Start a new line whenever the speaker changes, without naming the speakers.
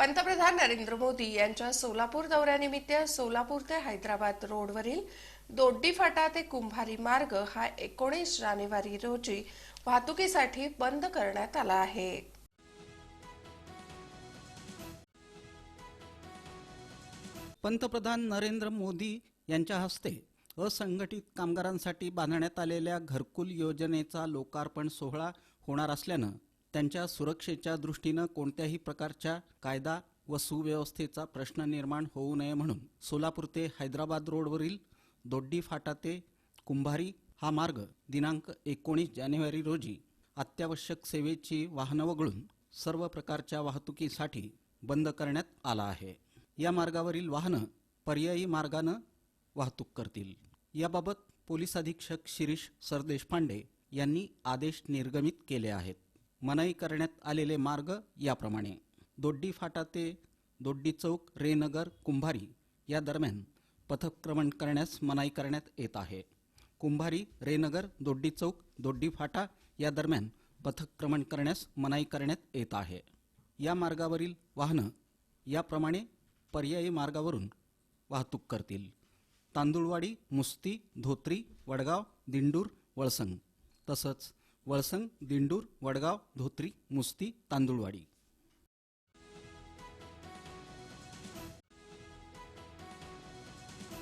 पंतप्रधान नरेंद्र मोदी यांच्या सोलापूर दौऱ्यानिमित्त सोलापूर ते हैदराबाद रोडवरील दोड्डी फाटा ते कुंभारी मार्ग हा एकोणीस जानेवारी रोजी वाहतुकीसाठी बंद करण्यात आला आहे.
पंतप्रधान नरेंद्र मोदी यांच्या हस्ते असंघटित कामगारांसाठी बांधण्यात आलेल्या घरकुल योजनेचा लोकार्पण सोहळा होणार असल्यानं त्यांच्या सुरक्षेच्या दृष्टीनं कोणत्याही प्रकारच्या कायदा व सुव्यवस्थेचा प्रश्न निर्माण होऊ नये म्हणून सोलापूर ते हैदराबाद रोडवरील दोड्डी फाटा ते कुंभारी हा मार्ग दिनांक एकोणीस जानेवारी रोजी अत्यावश्यक सेवेची वाहनं वगळून सर्व प्रकारच्या वाहतुकीसाठी बंद करण्यात आला आहे. या मार्गावरील वाहनं पर्यायी मार्गानं वाहतूक करतील. याबाबत पोलीस अधीक्षक शिरीष सरदेशपांडे यांनी आदेश निर्गमित केले आहेत. मनाई करण्यात आलेले मार्ग याप्रमाणे. दोड्डी फाटा ते दोड्डी चौक रेनगर कुंभारी या दरम्यान पथक्रमण करण्यास मनाई करण्यात येत आहे. कुंभारी रेनगर दोड्डी चौक दोड्डी फाटा या दरम्यान पथक्रमण करण्यास मनाई करण्यात येत आहे. या मार्गावरील वाहनं याप्रमाणे पर्यायी मार्गावरून वाहतूक करतील. तांदुळवाडी मुस्ती धोत्री वडगाव दिंडूर वळसंग तसंच वळसंग दिंडूर वडगाव धोत्री मुस्ती तांदुळवाडी.